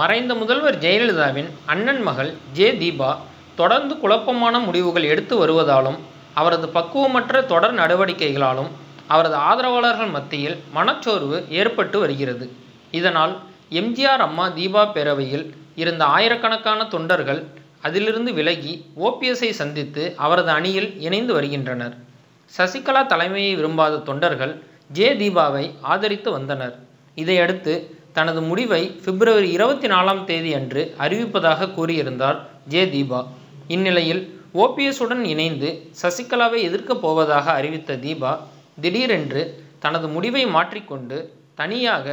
மறைந்த முதல்வர் ஜெயலலிதாவின் அண்ணன் மகள் ஜே தீபா தொடர்ந்து குழப்பமான முடிவுகள் எடுத்து வருவதாலும் அவரது பக்குவமற்ற தொடர் நடவடிக்கைகளாலும் அவரது ஆதரவாளர்கள் மத்தியில் மனச்சோர்வு ஏற்பட்டு வருகிறது. இதனால் எம்ஜிஆர் அம்மா தீபா பேரவையில் இருந்த ஆயிரக்கணக்கான தொண்டர்கள் அதிலிருந்து விலகி ஓபிஎஸ்ஐ சந்தித்து அவரது அணியில் இணைந்து வருகின்றனர். சசிகலா தலைமையை விரும்பாத தொண்டர்கள் ஜே தீபாவை ஆதரித்து வந்தனர். இதையடுத்து தனது முடிவை பிப்ரவரி இருபத்தி நாலாம் தேதி அன்று அறிவிப்பதாக கூறியிருந்தார் ஜே தீபா. இந்நிலையில் ஓபிஎஸ்ஸுடன் இணைந்து சசிகலாவை எதிர்க்கப் போவதாக அறிவித்த தீபா திடீரென்று தனது முடிவை மாற்றிக்கொண்டு தனியாக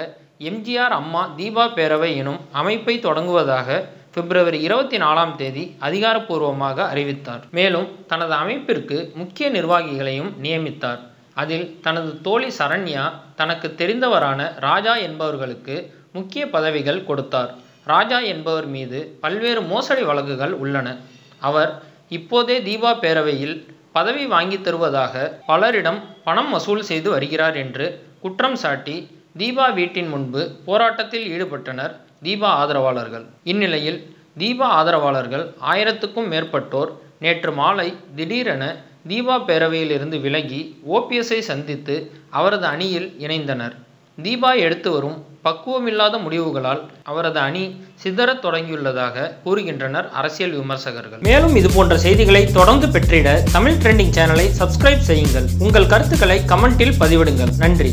எம்ஜிஆர் அம்மா தீபா பேரவை எனும் அமைப்பை தொடங்குவதாக பிப்ரவரி இருபத்தி நாலாம் தேதி அதிகாரப்பூர்வமாக அறிவித்தார். மேலும் தனது அமைப்பிற்கு முக்கிய நிர்வாகிகளையும் நியமித்தார். அதில் தனது தோழி சரண்யா தனக்கு தெரிந்தவரான ராஜா என்பவர்களுக்கு முக்கிய பதவிகள் கொடுத்தார். ராஜா என்பவர் மீது பல்வேறு மோசடி வழக்குகள் உள்ளன. அவர் இப்போதே தீபா பேரவையில் பதவி வாங்கி தருவதாக பலரிடம் பணம் வசூல் செய்து வருகிறார் என்று குற்றம் சாட்டி தீபா வீட்டின் முன்பு போராட்டத்தில் ஈடுபட்டனர் தீபா ஆதரவாளர்கள். இந்நிலையில் தீபா ஆதரவாளர்கள் ஆயிரத்துக்கும் மேற்பட்டோர் நேற்று மாலை திடீரென தீபா பேரவையில் இருந்து விலகி ஓபிஎஸ்ஐ சந்தித்து அவரது அணியில் இணைந்தனர். தீபா எடுத்து வரும் பக்குவமில்லாத முடிவுகளால் அவரது அணி சிதறத் தொடங்கியுள்ளதாக கூறுகின்றனர் அரசியல் விமர்சகர்கள். மேலும் இது போன்ற செய்திகளை தொடர்ந்து பெற்றிட தமிழ் ட்ரெண்டிங் சேனலை சப்ஸ்கிரைப் செய்யுங்கள். உங்கள் கருத்துக்களை கமெண்டில் பதிவிடுங்கள். நன்றி.